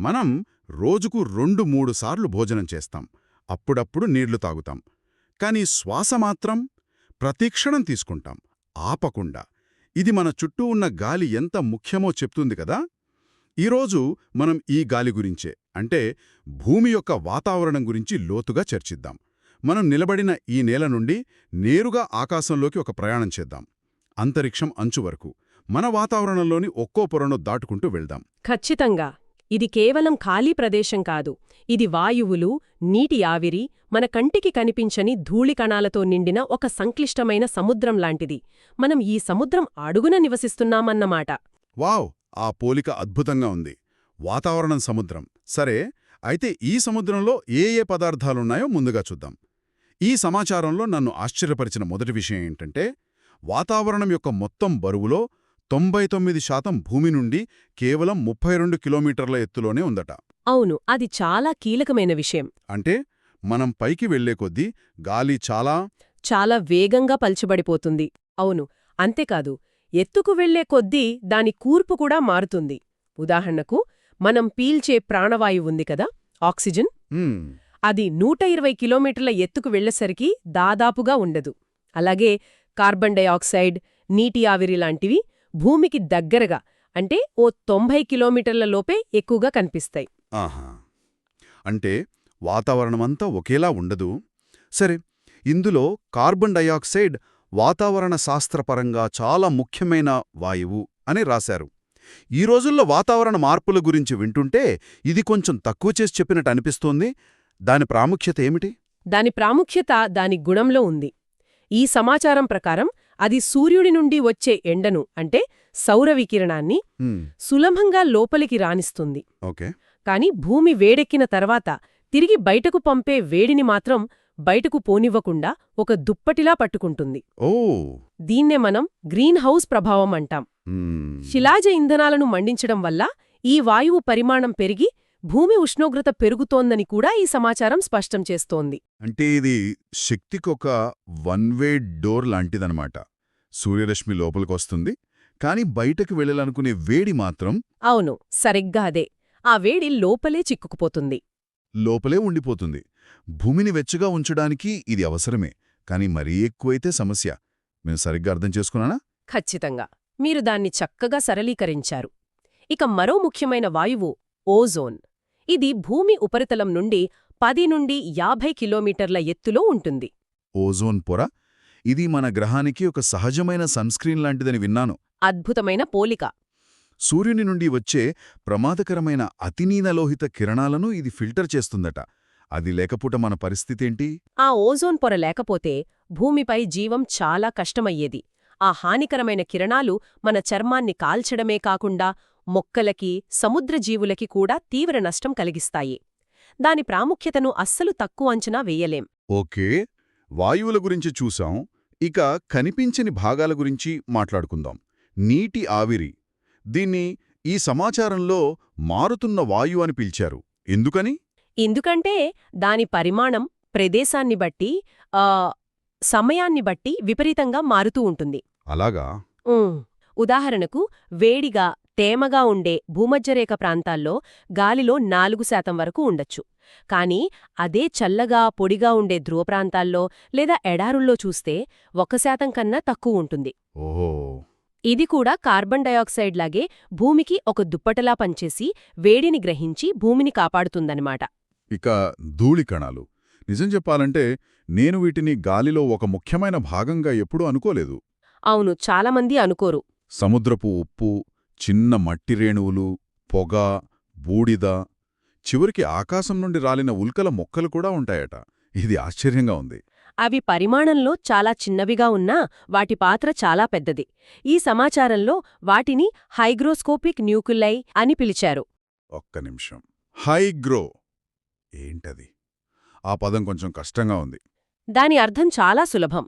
మనం రోజుకు రెండు మూడు సార్లు భోజనం చేస్తాం. అప్పుడప్పుడు నీళ్ళు తాగుతాం. కానీ శ్వాస మాత్రం ప్రతిక్షణం తీసుకుంటాం. ఆపకుండా. ఇది మన చుట్టూ ఉన్న గాలి ఎంత ముఖ్యమో చెప్తుంది కదా? ఈరోజు మనం ఈ గాలి గురించే అంటే భూమి యొక్క వాతావరణం గురించి లోతుగా చర్చిద్దాం. మనం నిలబడిన ఈ నేల నుండి నేరుగా ఆకాశంలోకి ఒక ప్రయాణం చేద్దాం. అంతరిక్షం అంచు వరకు. మన వాతావరణంలోని ఒక్కో పొరను దాటుకుంటూ వెళ్దాం. ఖచ్చితంగా. ఇది కేవలం ఖాళీ ప్రదేశం కాదు. ఇది వాయువులు నీటి ఆవిరి మన కంటికి కనిపించని ధూళి కణాలతో నిండిన ఒక సంక్లిష్టమైన సముద్రం లాంటిది. మనం ఈ సముద్రం అడుగున నివసిస్తున్నామన్నమాట. వావ్! ఆ పోలిక అద్భుతంగా ఉంది. వాతావరణం సముద్రం. సరే అయితే ఈ సముద్రంలో ఏ ఏ పదార్థాలున్నాయో ముందుగా చూద్దాం. ఈ సమాచారంలో నన్ను ఆశ్చర్యపరిచిన మొదటి విషయం ఏంటంటే వాతావరణం యొక్క మొత్తం బరువులో తొంభై తొమ్మిది శాతం భూమి నుండి కేవలం ముప్పై రెండు కిలోమీటర్ల ఎత్తులోనే ఉందట. అవును అది చాలా కీలకమైన విషయం. అంటే మనం పైకి వెళ్ళే కొద్దీ గాలి చాలా చాలా వేగంగా పల్చబడిపోతుంది. అవును అంతేకాదు ఎత్తుకు వెళ్ళే కొద్దీ దాని కూర్పు కూడా మారుతుంది. ఉదాహరణకు మనం పీల్చే ప్రాణవాయువు ఉంది కదా ఆక్సిజన్? అది నూట ఇరవై కిలోమీటర్ల ఎత్తుకు వెళ్ళేసరికి దాదాపుగా ఉండదు. అలాగే కార్బన్ డయాక్సైడ్ నీటి ఆవిరి లాంటివి భూమికి దగ్గరగా అంటే ఓ తొంభై కిలోమీటర్ల లోపే ఎక్కువగా కనిపిస్తాయి. ఆహా. అంటే వాతావరణమంతా ఒకేలా ఉండదు. సరే ఇందులో కార్బన్ డయాక్సైడ్ వాతావరణ శాస్త్రపరంగా చాలా ముఖ్యమైన వాయువు అని రాశారు. ఈ రోజుల్లో వాతావరణ మార్పుల గురించి వింటుంటే ఇది కొంచెం తక్కువ చేసి చెప్పినట్టు అనిపిస్తోంది. దాని ప్రాముఖ్యత ఏమిటి? దాని ప్రాముఖ్యత దాని గుణంలో ఉంది. ఈ సమాచారం ప్రకారం అది సూర్యుడి నుండి వచ్చే ఎండను అంటే సౌర వికిరణాన్ని సులభంగా లోపలికి రానిస్తుంది కాని భూమి వేడెక్కిన తర్వాత తిరిగి బయటకు పంపే వేడిని మాత్రం బయటకు పోనివ్వకుండా ఒక దుప్పటిలా పట్టుకుంటుంది. దీన్నే మనం గ్రీన్ హౌస్ ప్రభావం అంటాం. శిలాజ ఇంధనాలను మండించడం వల్ల ఈ వాయువు పరిమాణం పెరిగి భూమి ఉష్ణోగ్రత పెరుగుతోందని కూడా ఈ సమాచారం స్పష్టం చేస్తోంది. అంటే ఇది శక్తికొక వన్ వే డోర్ లాంటిదనమాట సూర్యరశ్మి లోపలికొస్తుంది కానీ బయటకు వెళ్ళాలనుకునే వేడి మాత్రం అవును సరిగ్గా అదే. ఆ వేడి లోపలే చిక్కుకుపోతుంది. లోపలే ఉండిపోతుంది. భూమిని వెచ్చగా ఉంచడానికి ఇది అవసరమే కానీ మరీ ఎక్కువైతే సమస్య. నేను సరిగ్గా అర్థం చేసుకున్నానా? ఖచ్చితంగా. మీరు దాన్ని చక్కగా సరళీకరించారు. ఇక మరో ముఖ్యమైన వాయువు ఓజోన్. ఇది భూమి ఉపరితలం నుండి పది నుండి యాభై కిలోమీటర్ల ఎత్తులో ఉంటుంది. ఓజోన్ పొర? ఇది మన గ్రహానికి ఒక సహజమైన సన్స్క్రీన్ లాంటిదని విన్నాను. అద్భుతమైన పోలిక. సూర్యుని నుండి వచ్చే ప్రమాదకరమైన అతినీనలోహిత కిరణాలను ఇది ఫిల్టర్ చేస్తుందట. అది లేకపోతే మన పరిస్థితేంటి? ఆ ఓజోన్ పొర లేకపోతే భూమిపై జీవం చాలా కష్టమయ్యేది. ఆ హానికరమైన కిరణాలు మన చర్మాన్ని కాల్చడమే కాకుండా మొక్కలకి సముద్ర జీవులకి కూడా తీవ్ర నష్టం కలిగిస్తాయి. దాని ప్రాముఖ్యతను అస్సలు తక్కువ అంచనా వేయలేం. ఓకే. వాయువుల గురించి చూసాం ఇక కనిపించని భాగాల గురించి మాట్లాడుకుందాం. నీటి ఆవిరి. దీన్ని ఈ సమాచారంలో మారుతున్న వాయువు అని పిలిచారు. ఎందుకని? ఎందుకంటే దాని పరిమాణం ప్రదేశాన్ని బట్టి సమయాన్ని బట్టి విపరీతంగా మారుతూ ఉంటుంది. అలాగా? ఉదాహరణకు వేడిగా తేమగా ఉండే భూమధ్యరేఖ ప్రాంతాల్లో గాలిలో నాలుగు శాతం వరకు ఉండొచ్చు. కానీ అదే చల్లగా పొడిగా ఉండే ధ్రువ ప్రాంతాల్లో లేదా ఎడారుల్లో చూస్తే ఒక శాతం కన్నా తక్కువ ఉంటుంది. ఇది కూడా కార్బన్ డయాక్సైడ్ లాగే భూమికి ఒక దుప్పటలా పనిచేసి వేడిని గ్రహించి భూమిని కాపాడుతుందన్నమాట. ఇక ధూళి కణాలు. నిజం చెప్పాలంటే నేను వీటిని గాలిలో ఒక ముఖ్యమైన భాగంగా ఎప్పుడూ అనుకోలేదు. అవును చాలామంది అనుకోరు. సముద్రపు ఉప్పు చిన్న మట్టి రేణువులు పొగ బూడిద చివరికి ఆకాశం నుండి రాలిన ఉల్కల మొక్కలు కూడా ఉంటాయట. ఇది ఆశ్చర్యంగా ఉంది. అవి పరిమాణంలో చాలా చిన్నవిగా ఉన్నా వాటి పాత్ర చాలా పెద్దది. ఈ సమాచారంలో వాటిని హైగ్రోస్కోపిక్ న్యూక్లై అని పిలిచారు. ఒక్క నిమిషం. హైగ్రో. ఏంటది? ఆ పదం కొంచెం కష్టంగా ఉంది. దాని అర్థం చాలా సులభం.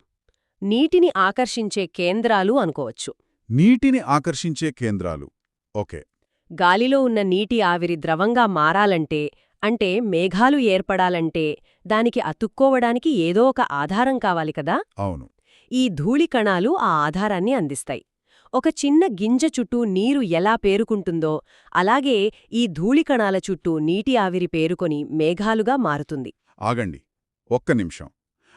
నీటిని ఆకర్షించే కేంద్రాలు అనుకోవచ్చు. నీటిని ఆకర్షించే కేంద్రాలు. ఓకే. గాలిలో ఉన్న నీటి ఆవిరి ద్రవంగా మారాలంటే అంటే మేఘాలు ఏర్పడాలంటే దానికి అతుక్కోవడానికి ఏదో ఒక ఆధారం కావాలి కదా? అవును. ఈ ధూళి కణాలు ఆ ఆధారాన్ని అందిస్తాయి. ఒక చిన్న గింజ చుట్టూ నీరు ఎలా పేరుకుంటుందో అలాగే ఈ ధూళికణాల చుట్టూ నీటి ఆవిరి పేరుకొని మేఘాలుగా మారుతుంది. ఆగండి. ఒక్క నిమిషం.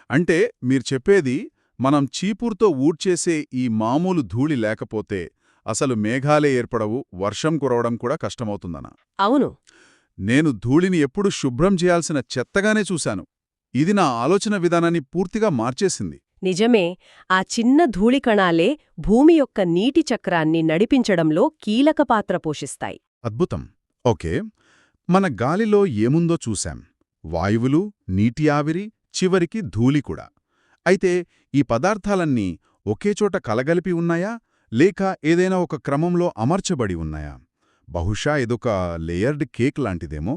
అంటే మీరు చెప్పేది మనం చీపురుతో ఊడ్చేసే ఈ మామూలు ధూళి లేకపోతే అసలు మేఘాలే ఏర్పడవు వర్షం కురవడం కూడా కష్టమవుతుందనా. అవును. నేను ధూళిని ఎప్పుడు శుభ్రం చేయాల్సిన చెత్తగానే చూశాను. ఇది నా ఆలోచన విధానాన్ని పూర్తిగా మార్చేసింది. నిజమే ఆ చిన్న ధూళికణాలే భూమి యొక్క నీటి చక్రాన్ని నడిపించడంలో కీలక పాత్ర పోషిస్తాయి. అద్భుతం. ఓకే మన గాలిలో ఏముందో చూశాం. వాయువులు నీటి ఆవిరి చివరికి ధూళి కూడా. అయితే ఈ పదార్థాలన్నీ ఒకేచోట కలగలిపి ఉన్నాయా? లేక ఏదైనా ఒక క్రమంలో అమర్చబడి ఉన్నాయా? బహుశా ఇదొక లేయర్డ్ కేక్ లాంటిదేమో.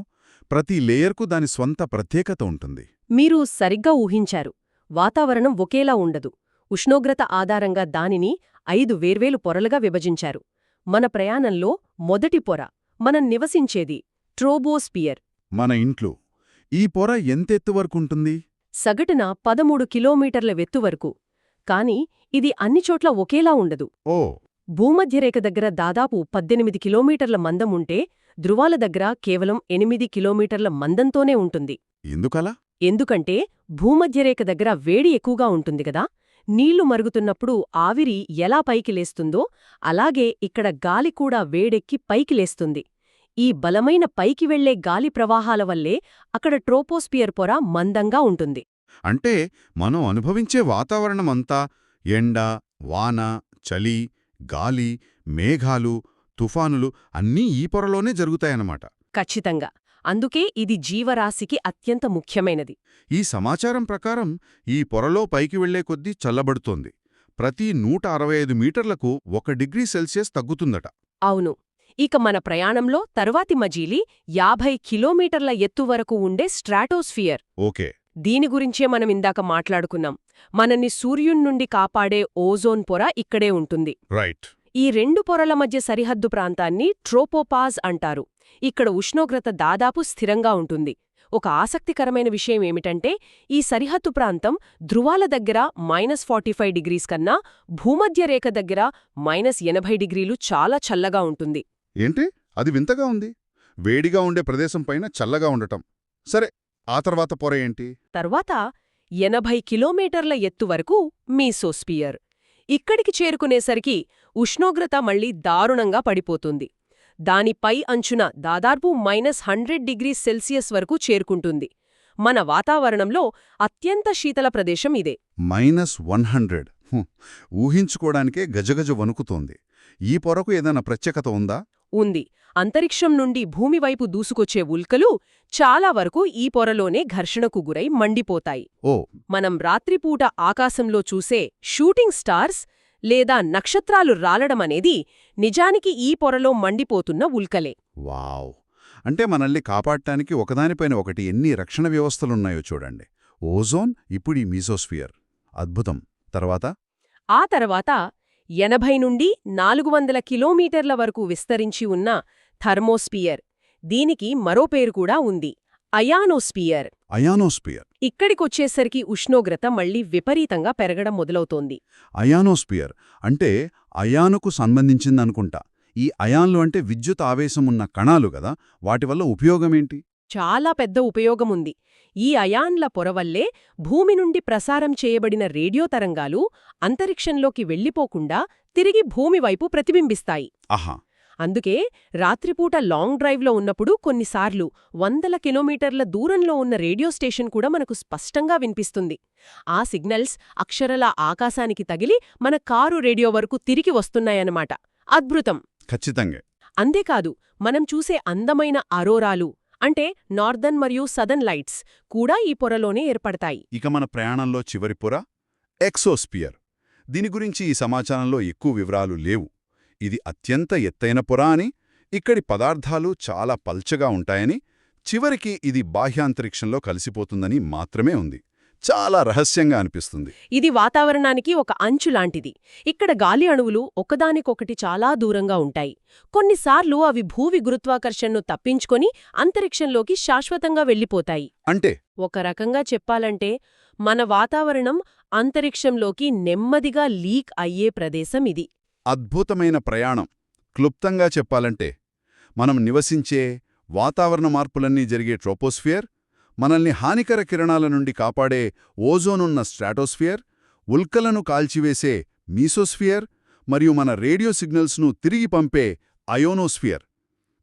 ప్రతి లేయర్కు దాని స్వంత ప్రత్యేకత ఉంటుంది. మీరు సరిగ్గా ఊహించారు. వాతావరణం ఒకేలా ఉండదు. ఉష్ణోగ్రత ఆధారంగా దానిని ఐదు వేర్వేలు పొరలుగా విభజించారు. మన ప్రయాణంలో మొదటి పొర మనం నివసించేది ట్రోబోస్పియర్. మన ఇంట్లో. ఈ పొర ఎంతెత్తు వరకుంటుంది సగటున పదమూడు కిలోమీటర్ల వెత్తు వరకు. కాని ఇది అన్ని చోట్ల ఒకేలా ఉండదు. ఓ. భూమధ్యరేఖ దగ్గర దాదాపు పద్దెనిమిది కిలోమీటర్ల మందం ఉంటే ధృవాల దగ్గర కేవలం ఎనిమిది కిలోమీటర్ల మందంతోనే ఉంటుంది. ఎందుకలా? ఎందుకంటే భూమధ్యరేఖ దగ్గర వేడి ఎక్కువగా ఉంటుంది గదా నీళ్ళు మరుగుతున్నప్పుడు ఆవిరి ఎలా పైకి లేస్తుందో అలాగే ఇక్కడ గాలి కూడా వేడెక్కి పైకి లేస్తుంది. ఈ బలమైన పైకి వెళ్ళే గాలి ప్రవాహాల వల్లే అక్కడ ట్రోపోస్పియర్ పొర మందంగా ఉంటుంది. అంటే మనం అనుభవించే వాతావరణమంతా ఎండ వాన చలి గాలి మేఘాలు తుఫానులు అన్నీ ఈ పొరలోనే జరుగుతాయన్నమాట. ఖచ్చితంగా. అందుకే ఇది జీవరాశికి అత్యంత ముఖ్యమైనది. ఈ సమాచారం ప్రకారం ఈ పొరలో పైకి వెళ్ళే కొద్దీ చల్లబడుతోంది. ప్రతి నూట అరవై ఐదు మీటర్లకు ఒక డిగ్రీ సెల్సియస్ తగ్గుతుందట. అవును. ఇక మన ప్రయాణంలో తరువాతి మజీలి యాభై కిలోమీటర్ల ఎత్తు వరకు ఉండే స్ట్రాటోస్ఫియర్. ఓకే. దీని గురించే మనం ఇందాక మాట్లాడుకున్నాం. మనని సూర్యున్నుండి కాపాడే ఓజోన్ పొర ఇక్కడే ఉంటుంది. రైట్. ఈ రెండు పొరల మధ్య సరిహద్దు ప్రాంతాన్ని ట్రోపోపాజ్ అంటారు. ఇక్కడ ఉష్ణోగ్రత దాదాపు స్థిరంగా ఉంటుంది. ఒక ఆసక్తికరమైన విషయం ఏమిటంటే ఈ సరిహద్దు ప్రాంతం ధృవాల దగ్గర మైనస్ ఫార్టీ ఫైవ్ డిగ్రీస్ కన్నా భూమధ్యరేఖ దగ్గర మైనస్ ఎనభై డిగ్రీలు చాలా చల్లగా ఉంటుంది. ఏంటి? అది వింతగా ఉంది. వేడిగా ఉండే ప్రదేశం పైన చల్లగా ఉండటం. సరే ఆ తర్వాత పొర ఏంటి? తర్వాత ఎనభై కిలోమీటర్ల ఎత్తు వరకు మీసోస్పియర్ ఇక్కడికి చేరుకునేసరికి ఉష్ణోగ్రత మళ్ళీ దారుణంగా పడిపోతుంది. దాని పై అంచున దాదాపు మైనస్ హండ్రెడ్ డిగ్రీ సెల్సియస్ వరకు చేరుకుంటుంది. మన వాతావరణంలో అత్యంత శీతల ప్రదేశం ఇదే. Minus one hundred. ఊహించుకోవడానికే గజగజ వణుకుతోంది. ఈ పొరకు ఏదైనా ప్రత్యేకత ఉందా? ఉంది. అంతరిక్షం నుండి భూమి వైపు దూసుకొచ్చే ఉల్కలు చాలా వరకు ఈ పొరలోనే ఘర్షణకు గురై మండిపోతాయి. ఓ. మనం రాత్రిపూట ఆకాశంలో చూసే షూటింగ్ స్టార్స్ లేదా నక్షత్రాలు రాలడమనేది నిజానికి ఈ పొరలో మండిపోతున్న ఉల్కలే. వావ్! అంటే మనల్ని కాపాడటానికి ఒకదానిపైన ఒకటి ఎన్ని రక్షణ వ్యవస్థలున్నాయో చూడండి. ఓజోన్ ఇప్పుడు ఈ మీసోస్ఫియర్. అద్భుతం. తర్వాత? ఆ తర్వాత ఎనభై నుండి నాలుగు వందల కిలోమీటర్ల వరకు విస్తరించి ఉన్న థర్మోస్పియర్. దీనికి మరో పేరు కూడా ఉంది అయానోస్పియర్. అయానోస్పియర్. ఇక్కడికొచ్చేసరికి ఉష్ణోగ్రత మళ్ళీ విపరీతంగా పెరగడం మొదలవుతోంది. అయానోస్పియర్ అంటే అయానుకు సంబంధించిందనుకుంటా. ఈ అయాన్లు అంటే విద్యుత్ ఆవేశం ఉన్న కణాలు గదా వాటి వల్ల ఉపయోగమేంటి? చాలా పెద్ద ఉపయోగముంది. ఈ అయాన్ల పొరవల్లే భూమి నుండి ప్రసారం చేయబడిన రేడియో తరంగాలు అంతరిక్షంలోకి వెళ్ళిపోకుండా తిరిగి భూమి వైపు ప్రతిబింబిస్తాయి. అందుకే రాత్రిపూట లాంగ్ డ్రైవ్లో ఉన్నప్పుడు కొన్నిసార్లు వందల కిలోమీటర్ల దూరంలో ఉన్న రేడియో స్టేషన్ కూడా మనకు స్పష్టంగా వినిపిస్తుంది. ఆ సిగ్నల్స్ అక్షరల ఆకాశానికి తగిలి మన కారు రేడియో వరకు తిరిగి వస్తున్నాయన్నమాట. అద్భుతం! ఖచ్చితంగా. అంతేకాదు మనం చూసే అందమైన అరోరాలు అంటే నార్దర్న్ మరియు సదర్న్ లైట్స్ కూడా ఈ పొరలోనే ఏర్పడతాయి. ఇక మన ప్రయాణంలో చివరి పొర ఎక్సోస్పియర్. దీని గురించి ఈ సమాచారంలో ఎక్కువ వివరాలు లేవు. ఇది అత్యంత ఎత్తైన పొర అని ఇక్కడి పదార్థాలు చాలా పల్చగా ఉంటాయని చివరికి ఇది బాహ్యాంతరిక్షంలో కలిసిపోతుందని మాత్రమే ఉంది. చాలా రహస్యంగా అనిపిస్తుంది. ఇది వాతావరణానికి ఒక అంచు లాంటిది. ఇక్కడ గాలి అణువులు ఒకదానికొకటి చాలా దూరంగా ఉంటాయి. కొన్నిసార్లు అవి భూవి గురుత్వాకర్షణను తప్పించుకొని అంతరిక్షంలోకి శాశ్వతంగా వెళ్ళిపోతాయి. అంటే? ఒక రకంగా చెప్పాలంటే మన వాతావరణం అంతరిక్షంలోకి నెమ్మదిగా లీక్ అయ్యే ప్రదేశం ఇది. అద్భుతమైన ప్రయాణం. క్లుప్తంగా చెప్పాలంటే మనం నివసించే వాతావరణ మార్పులన్నీ జరిగే ట్రోపోస్ఫియర్ మనల్ని హానికర కిరణాల నుండి కాపాడే ఓజోనున్న స్ట్రాటోస్ఫియర్ ఉల్కలను కాల్చివేసే మీసోస్ఫియర్ మరియు మన రేడియో సిగ్నల్స్ను తిరిగి పంపే అయోనోస్ఫియర్.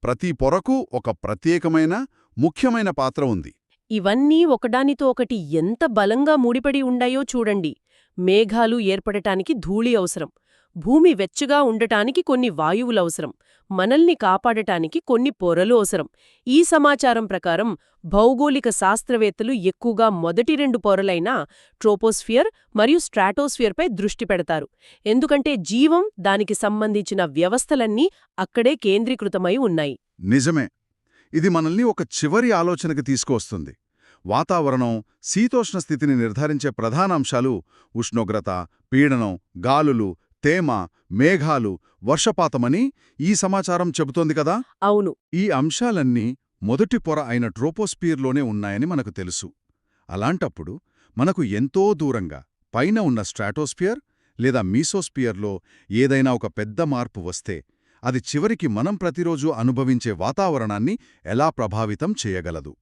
ప్రతి పొరకు ఒక ప్రత్యేకమైన ముఖ్యమైన పాత్ర ఉంది. ఇవన్నీ ఒకదానితో ఒకటి ఎంత బలంగా ముడిపడి ఉండాయో చూడండి. మేఘాలు ఏర్పడటానికి ధూళి అవసరం. భూమి వెచ్చగా ఉండటానికి కొన్ని వాయువులవసరం మనల్ని కాపాడటానికి కొన్ని పొరలు అవసరం. ఈ సమాచారం ప్రకారం భౌగోళిక శాస్త్రవేత్తలు ఎక్కువగా మొదటి రెండు పొరలైన ట్రోపోస్ఫియర్ మరియు స్ట్రాటోస్ఫియర్పై దృష్టి పెడతారు. ఎందుకంటే జీవం దానికి సంబంధించిన వ్యవస్థలన్నీ అక్కడే కేంద్రీకృతమై ఉన్నాయి. నిజమే. ఇది మనల్ని ఒక చివరి ఆలోచనకి తీసుకువస్తుంది. వాతావరణం శీతోష్ణ స్థితిని నిర్ధారించే ప్రధాన అంశాలు ఉష్ణోగ్రత పీడనం గాలులు తేమ మేఘాలు వర్షపాతమని ఈ సమాచారం చెబుతోంది కదా? అవును. ఈ అంశాలన్నీ మొదటి పొర అయిన ట్రోపోస్పియర్లోనే ఉన్నాయని మనకు తెలుసు. అలాంటప్పుడు మనకు ఎంతో దూరంగా పైన ఉన్న స్ట్రాటోస్పియర్ లేదా మీసోస్పియర్లో ఏదైనా ఒక పెద్ద మార్పు వస్తే అది చివరికి మనం ప్రతిరోజు అనుభవించే వాతావరణాన్ని ఎలా ప్రభావితం చేయగలదు?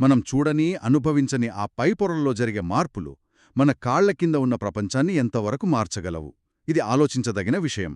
మనం చూడని అనుభవించని ఆ పై పొరల్లో జరిగే మార్పులు మన కాళ్ళ కింద ఉన్న ప్రపంచాన్ని ఎంతవరకు మార్చగలవు? ఇది ఆలోచించదగిన విషయం.